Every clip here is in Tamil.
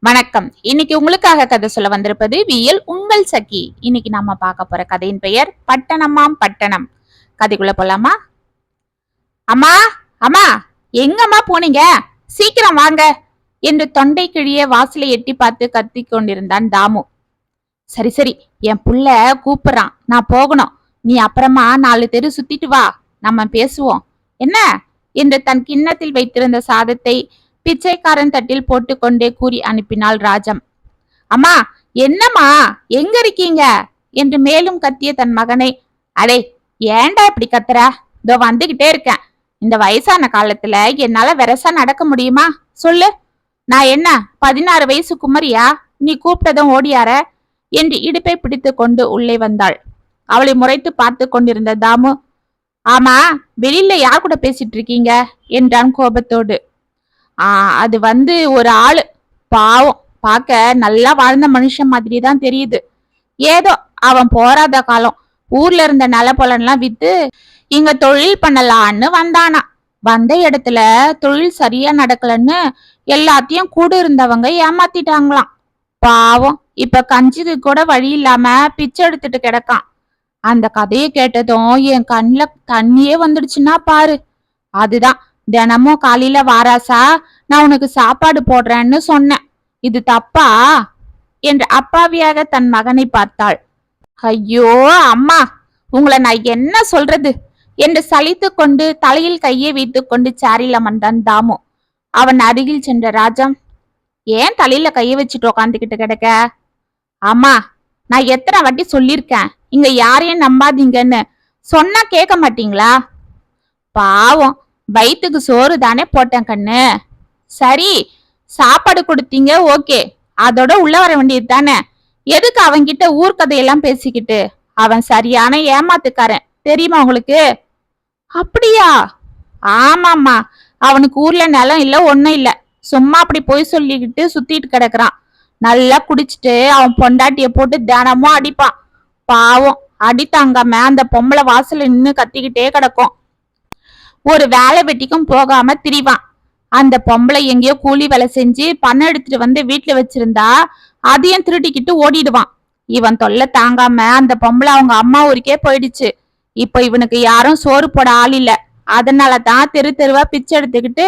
வணக்கம். இன்னைக்கு உங்களுக்காக கதை சொல்ல வந்திருப்பது வியல் உங்கள் சகி. இன்னைக்கு நாம பார்க்க போற கதையின் பெயர் பட்டணமாம் பட்டணம். கதைக்குள்ள போலாமா? அம்மா அம்மா எங்கம்மா போனீங்க? சீக்கிரம் வாங்க என்று தொண்டை கிழிய வாசலை எட்டி பார்த்து கத்தி கொண்டிருந்தான் தாமு. சரி சரி என் புள்ள கூப்பிடுறான். நான் போகணும். நீ அப்புறமா நாலு தெரு சுத்திட்டு வா. நம்ம பேசுவோம். என்ன? என்று தன் கிண்ணத்தில் வைத்திருந்த சாதத்தை பிச்சைக்காரன் தட்டில் போட்டுக்கொண்டே கூறி அனுப்பினாள் ராஜம். அம்மா என்னம்மா? எங்க இருக்கீங்க? என்று மேலும் கத்திய தன் மகனை அடே ஏன்டா இப்படி கத்துற? இதோ வந்துகிட்டே இருக்கேன். இந்த வயசான காலத்துல என்னால வெரசா நடக்க முடியுமா? சொல்லு. நான் என்ன பதினாறு வயசு குமரியா? நீ கூப்பிட்டதும் ஓடியார? என்று இடுப்பை பிடித்து கொண்டு உள்ளே வந்தாள். அவளை முறைத்து பார்த்து கொண்டிருந்த தாமு ஆமா வெளியில யார் கூட பேசிட்டு இருக்கீங்க? என்றான் கோபத்தோடு. அது வந்து ஒரு ஆளு. பாவம். பார்க்க நல்லா வாழ்ந்த மனுஷன் மாதிரி தான் தெரியுது. ஏதோ அவன் போராத காலம். ஊர்ல இருந்த நிலப்பலன்லாம் வித்து இங்க தொழில் பண்ணலான்னு வந்தானா. வந்த இடத்துல தொழில் சரியா நடக்கலன்னு எல்லாத்தையும் கூட இருந்தவங்க ஏமாத்திட்டாங்களாம். பாவம். இப்ப கஞ்சிக்கு கூட வழி இல்லாம பிச்சை எடுத்துட்டு கிடக்கான். அந்த கதையை கேட்டதும் என் கண்ணில் தண்ணியே வந்துடுச்சுன்னா பாரு. அதுதான். தினமும் காலையில வாராசா நான் உனக்கு சாப்பாடு போடுறேன்னு சொன்னேன். இது தப்பா? என்று அப்பாவியாக தன் மகனை பார்த்தாள். ஐயோ அம்மா உங்களை நான் என்ன சொல்றது? என்று சலித்து கொண்டு தலையில் கையை வைத்து கொண்டு சேரில் அமர்ந்தான் தாமு. அவன் அருகில் சென்ற ராஜம் ஏன் தலையில கையை வச்சுட்டு உக்காந்துக்கிட்டு கிடக்க? அம்மா நான் எத்தனை வாட்டி சொல்லியிருக்கேன். இங்க யாரையும் நம்பாதீங்கன்னு. சொன்னா கேட்க மாட்டீங்களா? பாவம் வயிற்றுக்கு சோறு தானே போட்டேன் கண்ணு. சரி சாப்பாடு கொடுத்தீங்க ஓகே. அதோட உள்ள வர வேண்டியது தானே. எதுக்கு அவன்கிட்ட ஊர்க்கதையெல்லாம் பேசிக்கிட்டு? அவன் சரியான ஏமாத்துக்காரன். தெரியுமா உங்களுக்கு? அப்படியா? ஆமாம்மா. அவனுக்கு ஊர்ல நிலம் இல்ல ஒன்றும் இல்ல. சும்மா அப்படி போய் சொல்லிக்கிட்டு சுத்திட்டு கிடக்குறான். நல்லா குடிச்சிட்டு அவன் பொண்டாட்டிய போட்டு தினமும் அடிப்பான். பாவம் அடி தாங்காம அந்த பொம்பளை வாசல்ல நின்னு கத்திக்கிட்டே கிடக்கும். ஒரு வேலை வெட்டிக்கும் போகாம திரிவான். அந்த பொம்பளை எங்கேயோ கூலி வேலை செஞ்சு பணம் எடுத்துட்டு வந்து வீட்டுல வச்சிருந்தா அதையும் திருடிக்கிட்டு ஓடிடுவான். இவன் தொல்லை தாங்காம அந்த பொம்பளை அவங்க அம்மா ஊருக்கே போயிடுச்சு. இப்போ இவனுக்கு யாரும் சோறு போட ஆள் இல்ல. அதனால தான் தெரு தெருவா பிச்சை எடுத்துக்கிட்டு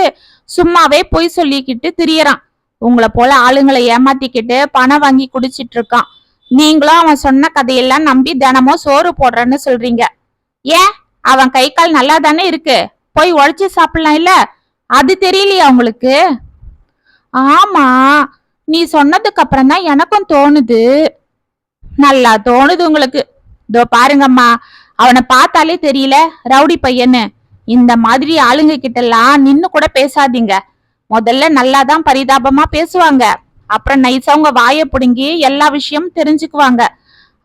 சும்மாவே பொய் சொல்லிக்கிட்டு திரியறான். உங்களை போல ஆளுங்களை ஏமாத்திக்கிட்டு பணம் வாங்கி குடிச்சிட்டு இருக்கான். நீங்களும் அவன் சொன்ன கதையெல்லாம் நம்பி தினமும் சோறு போடுறேன்னு சொல்றீங்க. ஏன்? அவன் கை கால் நல்லா தானே இருக்கு? போய் உழைச்சி சாப்பிடலாம் இல்ல? அது தெரியலையா உங்களுக்கு ஆமா நீ சொன்னதுக்கு அப்புறம் தான் எனக்கும் தோணுது. நல்லா தோணுது உங்களுக்கு. இதோ பாருங்கம்மா அவனை பார்த்தாலே தெரியல ரவுடி பையன்னு. இந்த மாதிரி ஆளுங்க கிட்டலாம் நின்னு கூட பேசாதீங்க. முதல்ல நல்லா தான் பரிதாபமா பேசுவாங்க. அப்புறம் நைஸா உங்க வாயை பிடுங்கி எல்லா விஷயமும் தெரிஞ்சுக்குவாங்க.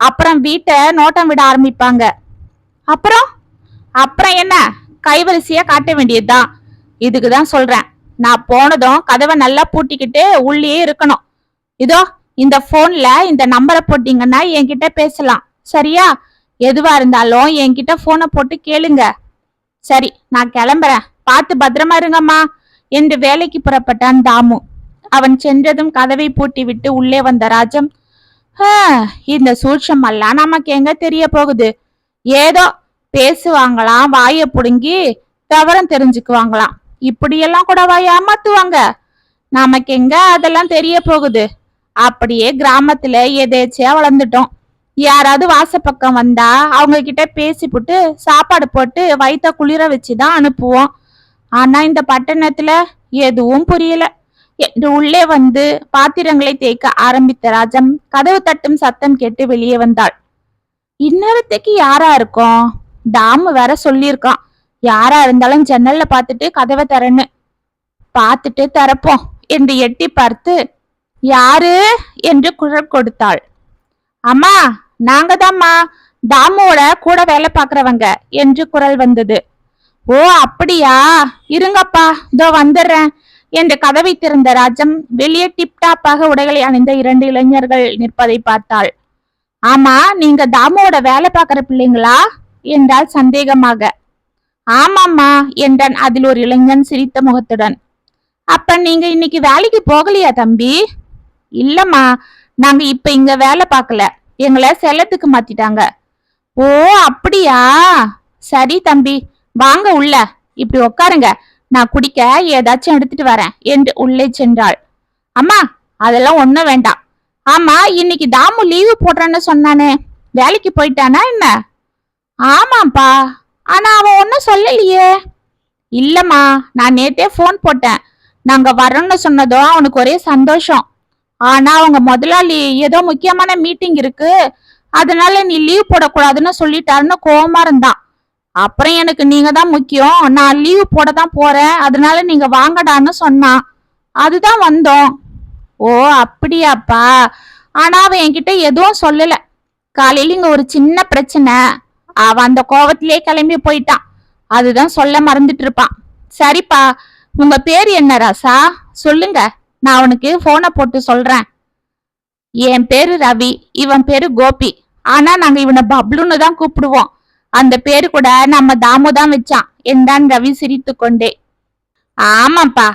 அப்புறம் வீட்டை நோட்டம் விட ஆரம்பிப்பாங்க. அப்புறம்? அப்புறம் என்ன? கைவரிசையா காட்ட வேண்டியதுதான். இதுக்கு தான் சொல்றேன். நான் போனதும் கதவை நல்லா பூட்டிக்கிட்டு உள்ளே இருக்கணும். இதோ இந்த போன்ல இந்த நம்பரை போட்டீங்கன்னா என்கிட்ட பேசலாம். சரியா? எதுவா இருந்தாலும் என்கிட்ட போனை போட்டு கேளுங்க. சரி நான் கிளம்புறேன். பார்த்து பத்திரமா இருங்கம்மா. என்று வேலைக்கு புறப்பட்டான் தாமு. அவன் சென்றதும் கதவை பூட்டி விட்டு உள்ளே வந்த ராஜம் இந்த இந்த சூட்சமெல்லாம் நமக்கு எங்க தெரிய போகுது? ஏதோ பேசுவாங்களாம் வாயை புடுங்கி தவறம் தெரிஞ்சுக்குவாங்களாம். இப்படியெல்லாம் கூட வாய் ஏமாத்துவாங்க நமக்கு எங்க அதெல்லாம் தெரிய போகுது? அப்படியே கிராமத்துல எதேச்சியா வளர்ந்துட்டோம். யாராவது வாசப்பக்கம் வந்தா அவங்க கிட்ட பேசிப்புட்டு சாப்பாடு போட்டு வயித்த குளிர வச்சுதான் அனுப்புவோம். ஆனா இந்த பட்டணத்துல எதுவும் புரியல. என்று உள்ளே வந்து பாத்திரங்களை தேய்க்க ஆரம்பித்த ராஜம் கதவு தட்டும் சத்தம் கேட்டு வெளியே வந்தாள். இந்நேரத்துக்கு யாரா இருக்கும்? டாம் வேற சொல்லியிருக்கான். யாரா இருந்தாலும் ஜன்னல்ல பார்த்துட்டு கதவை தரேன்னு பார்த்துட்டு தரப்போம் என்று எட்டி பார்த்து யாரு? என்று குரல் கொடுத்தாள். அம்மா நாங்க தாம்மா தாமுவோட கூட வேலை பார்க்கறவங்க என்று குரல் வந்தது. ஓ அப்படியா? இருங்கப்பா இதோ வந்துடுறேன். என்று கதவை திறந்த ராஜம் வெளியே டிப்டாப்பாக உடைகளை அணிந்த இரண்டு இளைஞர்கள் நிற்பதை பார்த்தாள். ஆமா நீங்க தாமுவோட வேலை பார்க்கற பிள்ளைங்களா? என்றாள் சந்தேகமாக. ஆமாம்மா என்றான் அதில் ஒரு இளைஞன் சிரித்த முகத்துடன். அப்ப நீங்க இன்னைக்கு வேலைக்கு போகலையா தம்பி? இல்லம்மா நாங்க இப்ப இங்க வேலை பார்க்கல. எங்களை செல்லத்துக்கு மாத்திட்டாங்க. ஓ அப்படியா? சரி தம்பி வாங்க உள்ள. இப்படி உட்காருங்க நான் குடிக்க ஏதாச்சும் எடுத்துட்டு வரேன் என்று உள்ளே சென்றாள். அம்மா அதெல்லாம் ஒண்ணும் வேண்டாம். ஆமா இன்னைக்கு தாமு லீவு போடுறேன்னு சொன்னானே. வேலைக்கு போயிட்டானா என்ன? ஆமாப்பா ஆனா அவன் ஒன்னும் சொல்லலையே. இல்லம்மா நான் நேத்தே ஃபோன் போட்டேன். நாங்க வரோம்னு சொன்னதும் அவனுக்கு ஒரே சந்தோஷம். ஆனா அவங்க முதலாளி ஏதோ முக்கியமான மீட்டிங் இருக்கு. அதனால நீ லீவ் போடக்கூடாதுன்னு சொல்லிட்டாருன்னு கோவமா இருந்தான். அப்புறம் எனக்கு நீங்க தான் முக்கியம். நான் லீவ் போட தான் போறேன். அதனால நீங்க வாங்கடான்னு சொன்னான். அதுதான் வந்தோம். ஓ அப்படியாப்பா. ஆனா அவன் என்கிட்ட எதுவும் சொல்லல. காலையில இங்க ஒரு சின்ன பிரச்சனை. அவன் அந்த கோவத்திலே கிளம்பி போயிட்டான். அதுதான் சொல்ல மறந்துட்டு இருப்பான் சரிப்பா உங்க பேர் என்ன ராசா? சொல்லுங்க நான் அவனுக்கு போனை போட்டு சொல்றேன். என் பேரு ரவி இவன் பேரு கோபி. ஆனா நாங்க இவனை பப்ளுன்னு தான் கூப்பிடுவோம். அந்த பேரு கூட நம்ம தாமு தான் வச்சான். என்றான் ரவி சிரித்து கொண்டே ஆமாப்பா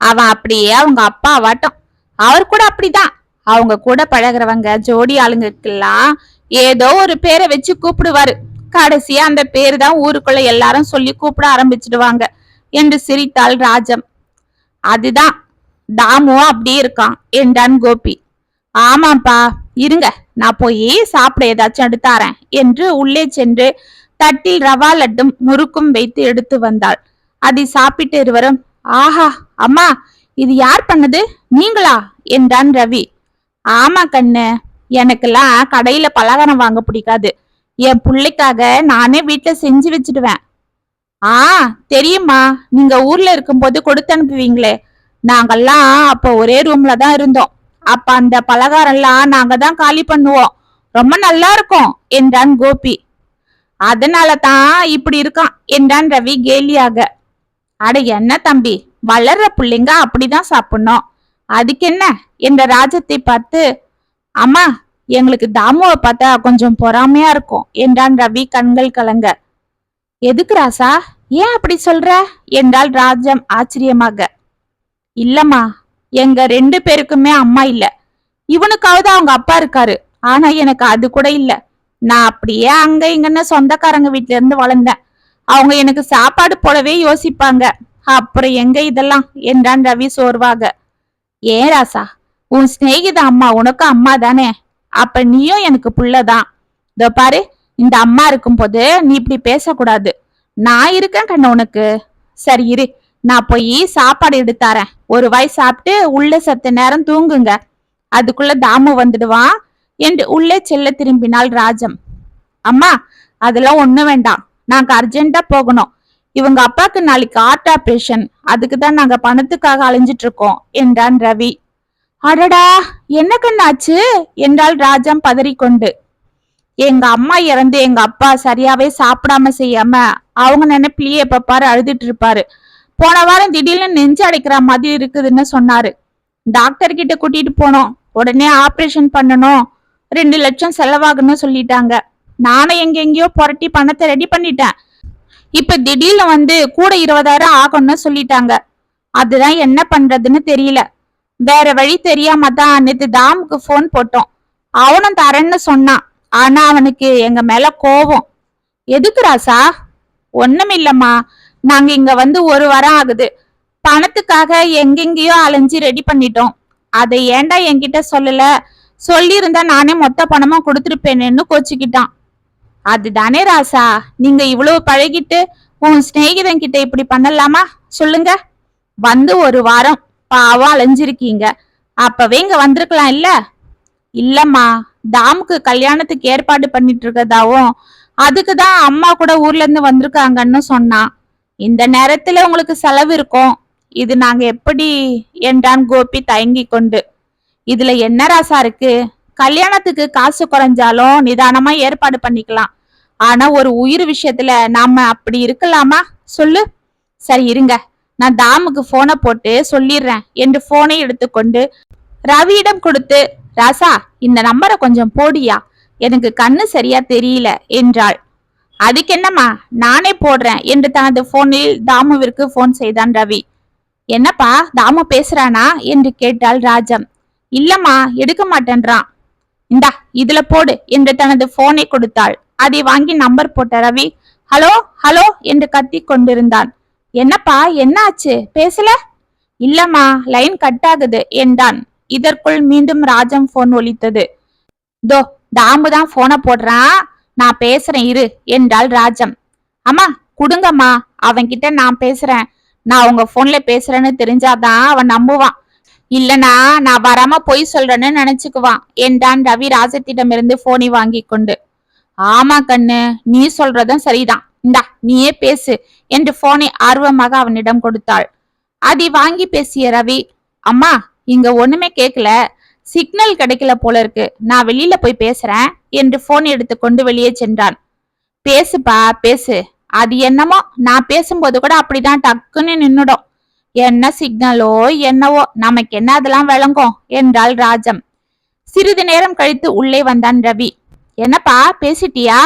அவன் அப்படியே அவங்க அப்பா வாட்டம். அவர் கூட அப்படிதான். அவங்க கூட பழகுறவங்க ஜோடி ஆளுங்களுக்கெல்லாம் ஏதோ ஒரு பேரை வச்சு கூப்பிடுவாரு. கடைசியா அந்த பேரு தான் ஊருக்குள்ள எல்லாரும் சொல்லி கூப்பிட ஆரம்பிச்சிடுவாங்க என்று சிரித்தாள் ராஜம். அதுதான். தாமுவும் அப்படியே இருக்கான். என்றான் கோபி. ஆமாப்பா. இருங்க. நான் போய் சாப்பிட ஏதாச்சும் எடுத்தாரேன் என்று உள்ளே சென்று தட்டில் ரவா லட்டும் முறுக்கும் வைத்து எடுத்து வந்தாள். அதை சாப்பிட்டு இருவரும். ஆஹா. அம்மா இது யார் பண்ணது? நீங்களா? என்றான் ரவி. ஆமா கண்ணு. எனக்கெல்லாம் கடையில பலகாரம் வாங்க பிடிக்காது. என் பிள்ளைக்காக நானே வீட்டுல செஞ்சு வச்சிடுவேன். ஆ தெரியுமா நீங்க ஊர்ல இருக்கும்போது கொடுத்து அனுப்புவீங்களே. நாங்கெல்லாம் அப்போ ஒரே ரூம்ல தான் இருந்தோம். அப்ப அந்த பலகாரம்லாம் நாங்க தான் காலி பண்ணுவோம். ரொம்ப நல்லா இருக்கும் என்றான் கோபி. அதனால தான் இப்படி இருக்கான் என்றான் ரவி கேலியாக. அட என்ன தம்பி வளர்ற பிள்ளைங்க அப்படிதான் சாப்பிடணும். அதுக்கு என்ன என்ற ராஜத்தை பார்த்து அம்மா எங்களுக்கு தாமுவை பார்த்தா கொஞ்சம் பொறாமையா இருக்கும். என்றான் ரவி கண்கள் கலங்க. எதுக்கு ராசா? ஏன் அப்படி சொல்ற? என்றாள் ராஜம் ஆச்சரியமாக. இல்லம்மா எங்க ரெண்டு பேருக்குமே அம்மா இல்ல. இவனுக்காவது அவங்க அப்பா இருக்காரு. ஆனா எனக்கு அது கூட இல்ல. நான் அப்படியே அங்க இங்கன்னு சொந்தக்காரங்க வீட்ல இருந்து வளர்ந்தேன். அவங்க எனக்கு சாப்பாடு போடவே யோசிப்பாங்க. அப்புறம் எங்க இதெல்லாம்? என்றான் ரவி சோர்வாக. ஏன் ராசா? உன் சிநேகித அம்மா உனக்கு அம்மா தானே அப்ப நீயும் எனக்கு புள்ளதான். இதோ பாரு இந்த அம்மா இருக்கும் போது நீ இப்படி பேசக்கூடாது. நான் இருக்கேன் கண்ணு உனக்கு. சரி இரு நான் போய் சாப்பாடு எடுத்தாரேன் ஒரு வாய் சாப்பிட்டு உள்ள சத்த நேரம் தூங்குங்க. அதுக்குள்ள தாமு வந்துடுவான். என்று உள்ளே செல்ல திரும்பினாள் ராஜம். அம்மா அதெல்லாம் ஒண்ணு வேண்டாம். நாங்க அர்ஜென்டா போகணும். இவங்க அப்பாக்கு நாளைக்கு ஹார்ட் ஆபரேஷன் அதுக்கு தான் நாங்க பணத்துக்காக அலைஞ்சிட்டு இருக்கோம் என்றான் ரவி. அடடா என்ன கண்ணாச்சு? என்றாள் ராஜம் பதறிக்கொண்டு. எங்க அம்மா இறந்து எங்க அப்பா சரியாவே சாப்பிடாம செய்யாம அவங்க நினைப்பிலேயே எப்ப பாரு அழுதுட்டு இருப்பாரு. போன வாரம் திடீர்னு நெஞ்சு அடைக்கிற மாதிரி இருக்குதுன்னு சொன்னாரு. டாக்டர் கிட்ட கூட்டிட்டு போனோம். உடனே ஆபரேஷன் பண்ணணும். ரெண்டு லட்சம் செலவாகுன்னு சொல்லிட்டாங்க. நானும் எங்கெங்கயோ புரட்டி பணத்தை ரெடி பண்ணிட்டேன். இப்ப திடீர்னு வந்து கூட இருபதாயிரம் ஆகும்னு சொல்லிட்டாங்க. அதுதான் என்ன பண்றதுன்னு தெரியல. வேற வழி தெரியாம தான் நேத்து தாமுக்கு ஃபோன் போட்டோம். அவனும் தரேன்னு சொன்னான். ஆனா அவனுக்கு எங்க மேல கோபம். எதுக்கு ராசா ஒண்ணுமில்லம்மா நாங்க இங்க வந்து ஒரு வாரம் ஆகுது. பணத்துக்காக எங்கெங்கேயோ அலைஞ்சு ரெடி பண்ணிட்டோம். அதை ஏன்டா என்கிட்ட சொல்லல? சொல்லியிருந்தா நானே மொத்த பணமா கொடுத்துருப்பேனேன்னு கோச்சிக்கிட்டான். அதுதானே ராசா. நீங்க இவ்வளவு பழகிட்டு உன் சிநேகிதன் கிட்ட இப்படி பண்ணலாமா? சொல்லுங்க. வந்து ஒரு வாரம். பாவம் அலைஞ்சிருக்கீங்க. அப்பவே இங்க வந்திருக்கலாம் இல்ல? இல்லம்மா தாமுக்கு கல்யாணத்துக்கு ஏற்பாடு பண்ணிட்டு இருக்கதாவும் அதுக்கு தான் அம்மா கூட ஊர்ல இருந்து வந்திருக்காங்கன்னு சொன்னான் இந்த நேரத்துல உங்களுக்கு செலவு இருக்கும். இது நாங்க எப்படி என்றான் கோபி தயங்கி கொண்டு. இதுல என்ன ராசா இருக்கு? கல்யாணத்துக்கு காசு குறைஞ்சாலும் நிதானமா ஏற்பாடு பண்ணிக்கலாம். ஆனா ஒரு உயிர் விஷயத்துல நாம அப்படி இருக்கலாமா? சொல்லு. சரி இருங்க. நான் தாமுக்கு போனை போட்டு சொல்லிடுறேன். என்று போனை எடுத்துக்கொண்டு ரவியிடம் கொடுத்து ராசா இந்த நம்பரை கொஞ்சம் போடியா? எனக்கு கண்ணு சரியா தெரியல என்றாள். அதுக்கு என்னம்மா நானே போடுறேன் என்று தனது போனில் தாமுவிற்கு போன் செய்தான் ரவி. என்னப்பா தாமு பேசுறானா? என்று கேட்டாள் ராஜம். இல்லம்மா எடுக்க மாட்டேன்றான். இந்தா இதுல போடு என்று தனது போனை கொடுத்தாள். அதை வாங்கி நம்பர் போட்ட ரவி ஹலோ ஹலோ என்று கத்தி கொண்டிருந்தான் என்னப்பா என்ன ஆச்சு பேசல? இல்லம்மா லைன் கட் ஆகுது. என்றான் இதற்குள் மீண்டும் ராஜம் போன் ஒலித்தது. தோ தாம்பு தான் போனை போடுறான். நான் பேசுறேன் இரு என்றாள் ராஜம். அம்மா குடுங்கம்மா. அவன்கிட்ட நான் பேசுறேன். நான் உங்க போன்ல பேசுறேன்னு தெரிஞ்சாதான் அவன் நம்புவான். இல்லனா நான் வராம பொய் சொல்றேன்னு நினைச்சுக்குவான் என்றான் ரவி ராஜத்திடமிருந்து போனை வாங்கி கொண்டு. ஆமா கண்ணு நீ சொல்றதும் சரிதான். இந்தா நீயே பேசு என்று போனை ஆர்வமாக அவனிடம் கொடுத்தாள். அதை வாங்கி பேசிய ரவி அம்மா இங்க ஒண்ணுமே கேக்கல. சிக்னல் கிடைக்கல போல இருக்கு. நான் வெளியில போய் பேசுறேன் என்று போன் எடுத்துக்கொண்டு வெளியே சென்றான். பேசுப்பா பேசு. அது என்னமோ நான் பேசும்போது கூட அப்படிதான் டக்குன்னு நின்னுடும். என்ன சிக்னலோ என்னவோ நமக்கு என்ன அதெல்லாம் விளங்கும் என்றாள் ராஜம். சிறிது நேரம் கழித்து உள்ளே வந்தான் ரவி. என்னப்பா பேசிட்டியா?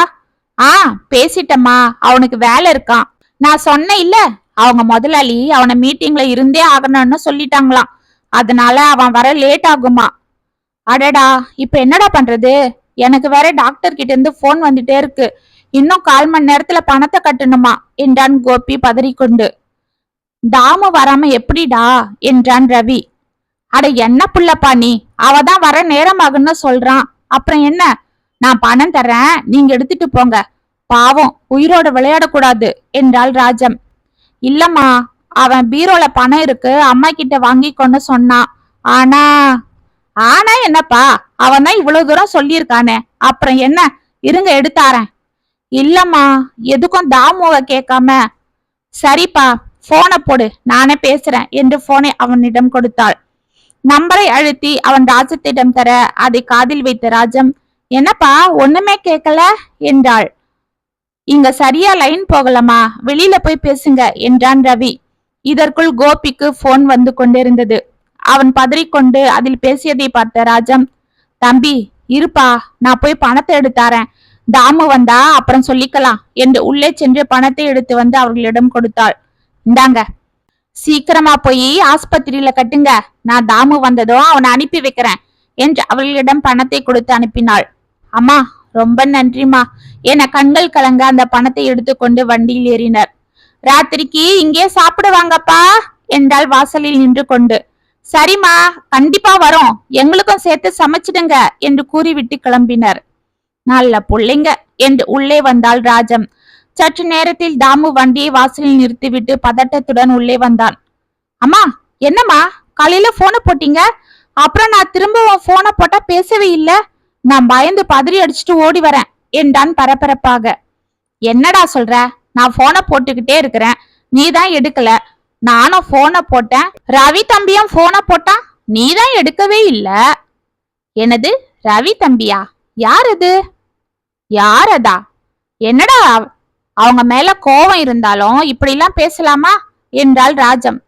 ஆ பேசிட்டம்மா. அவனுக்கு வேலை இருக்கான் நான் சொன்னேன் இல்ல அவங்க முதலாளி அவனை மீட்டிங்ல இருந்தே ஆகணும்னு சொல்லிட்டாங்களாம். அதனால அவன் வர லேட் ஆகுமா? அடடா இப்ப என்னடா பண்றது? எனக்கு வேற டாக்டர் கிட்ட இருந்து போன் வந்துட்டே இருக்கு. இன்னும் கால் மணி நேரத்துல பணத்தை கட்டணுமா? என்றான் கோபி பதறிக்கொண்டு. தாமு வராம எப்படிடா? என்றான் ரவி. அட என்ன புள்ளப்பா நீ? அவதான் வர நேரமாகுன்னு சொல்றான். அப்புறம் என்ன? நான் பணம் தர்றேன் நீங்க எடுத்துட்டு போங்க. பாவம் உயிரோட விளையாடக்கூடாது என்றாள் ராஜம். இல்லம்மா அவன் பீரோல பணம் இருக்கு அம்மா கிட்ட வாங்கிக்கொன்னு சொன்னான் ஆனா ஆனா என்னப்பா அவன் தான் இவ்வளவு தூரம் சொல்லியிருக்கானே. அப்புறம் என்ன? இருங்க எடுத்தாரேன். இல்லம்மா எதுக்கும் தாமுவ கேட்காம. சரிப்பா போனை போடு நானே பேசுறேன் என்று போனை அவனிடம் கொடுத்தாள். நம்பரை அழுத்தி அவன் ராஜத்திடம் தர அதை காதில் வைத்த ராஜம் என்னப்பா ஒண்ணுமே கேட்கல என்றாள். இங்க சரியா லைன் போகலமா? வெளியில போய் பேசுங்க என்றான் ரவி. இதற்குள் கோபிக்கு போன் வந்து கொண்டிருந்தது. அவன் பதறிக்கொண்டு அதில் பேசியதை பார்த்த ராஜம் தம்பி இருப்பா நான் போய் பணத்தை எடுத்தாரேன் தாமு வந்தா அப்புறம் சொல்லிக்கலாம் என்று உள்ளே சென்று பணத்தை எடுத்து வந்து அவர்களிடம் கொடுத்தாள். இந்தாங்க. சீக்கிரமா போய் ஆஸ்பத்திரியில கட்டுங்க. நான் தாமு வந்ததும் அவனை அனுப்பி வைக்கிறேன் என்று அவர்களிடம் பணத்தை கொடுத்து அனுப்பினாள். அம்மா ரொம்ப நன்றிம்மா. என கண்கள் கலங்க அந்த பணத்தை எடுத்துக்கொண்டு வண்டியில் ஏறினர். ராத்திரிக்கு இங்கே சாப்பிடுவாங்கப்பா என்றால் வாசலில் நின்று கொண்டு. சரிம்மா கண்டிப்பா வரோம். எங்களுக்கும் சேர்த்து சமைச்சிடுங்க என்று கூறிவிட்டு கிளம்பினர். நல்ல புள்ளைங்க என்று உள்ளே வந்தாள் ராஜம். சற்று நேரத்தில் தாமு வண்டியை வாசலில் நிறுத்திவிட்டு பதட்டத்துடன் உள்ளே வந்தான். அம்மா என்னம்மா காலையில போனை போட்டீங்க? அப்புறம் நான் திரும்ப போனை போட்டா பேசவே இல்ல? நான் பயந்து பதறி அடிச்சுட்டு ஓடி வரேன். என்றான் பரபரப்பாக. என்னடா சொல்ற? நான் போனை போட்டுக்கிட்டே இருக்கிறேன். நீ தான் எடுக்கல. நானும் போனை போட்டேன். ரவி தம்பியும் போனை போட்டான் நீ தான் எடுக்கவே இல்ல. எனது ரவி தம்பியா? யார் அது? யார் அதா? என்னடா அவங்க மேல கோவம் இருந்தாலும் இப்படிலாம் பேசலாமா? என்றாள் ராஜம்.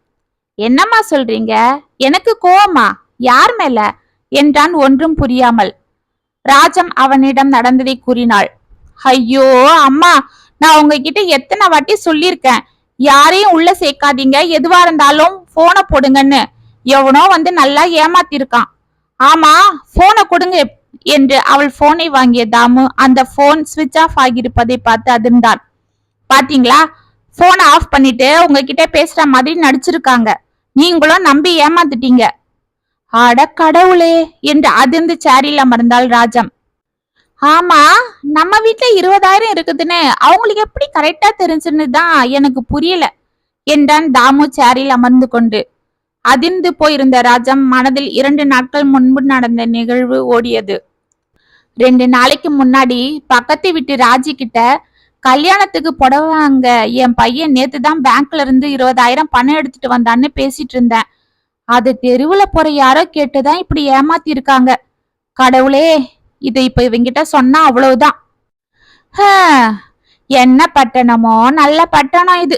என்னம்மா சொல்றீங்க? எனக்கு கோவமா? யார் மேல? என்றான் ஒன்றும் புரியாமல். ராஜம் அவனிடம் நடந்ததை கூறினாள். ஐயோ அம்மா நான் உங்ககிட்ட எத்தனை வாட்டி சொல்லியிருக்கேன். யாரையும் உள்ள சேர்க்காதீங்க. எதுவா இருந்தாலும் போனை போடுங்கன்னு. எவனோ வந்து நல்லா ஏமாத்திருக்கான். ஆமா போனை கொடுங்க என்று அவள் போனை வாங்கிய தாமு அந்த போன் சுவிட்ச் ஆஃப் ஆகியிருப்பதை பார்த்து அதிர்ந்தான் பாத்தீங்களா? போனை ஆஃப் பண்ணிட்டு உங்ககிட்ட பேசுற மாதிரி நடிச்சிருக்காங்க. நீங்களும் நம்பி ஏமாத்துட்டீங்க அட கடவுளே என்று அதிர்ந்து சேரில் அமர்ந்தாள் ராஜம். ஆமா நம்ம வீட்டுல இருபதாயிரம் இருக்குதுன்னு அவங்களுக்கு எப்படி கரெக்டா தெரிஞ்சுன்னு தான் எனக்கு புரியல என்றான் தாமு சேரில் அமர்ந்து கொண்டு. அதிர்ந்து போயிருந்த ராஜம் மனதில் இரண்டு நாட்கள் முன்பு நடந்த நிகழ்வு ஓடியது. ரெண்டு நாளைக்கு முன்னாடி பக்கத்து வீட்டு ராஜி கிட்ட கல்யாணத்துக்கு புடவாங்க என் பையன் நேத்து தான் பேங்க்ல இருந்து இருபதாயிரம் பணம் எடுத்துட்டு வந்தான்னு பேசிட்டு இருந்தேன். அது தெருவுல போற யாரோ கேட்டுதான் இப்படி ஏமாத்தி இருக்காங்க கடவுளே இதை இப்ப இவங்கிட்ட சொன்னா அவ்வளவுதான். என்ன பட்டணமோ நல்ல பட்டணம் இது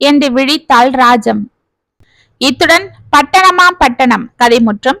என்று விழித்தாள் ராஜம். இத்துடன் பட்டணமா பட்டணம் கதை முற்றும்.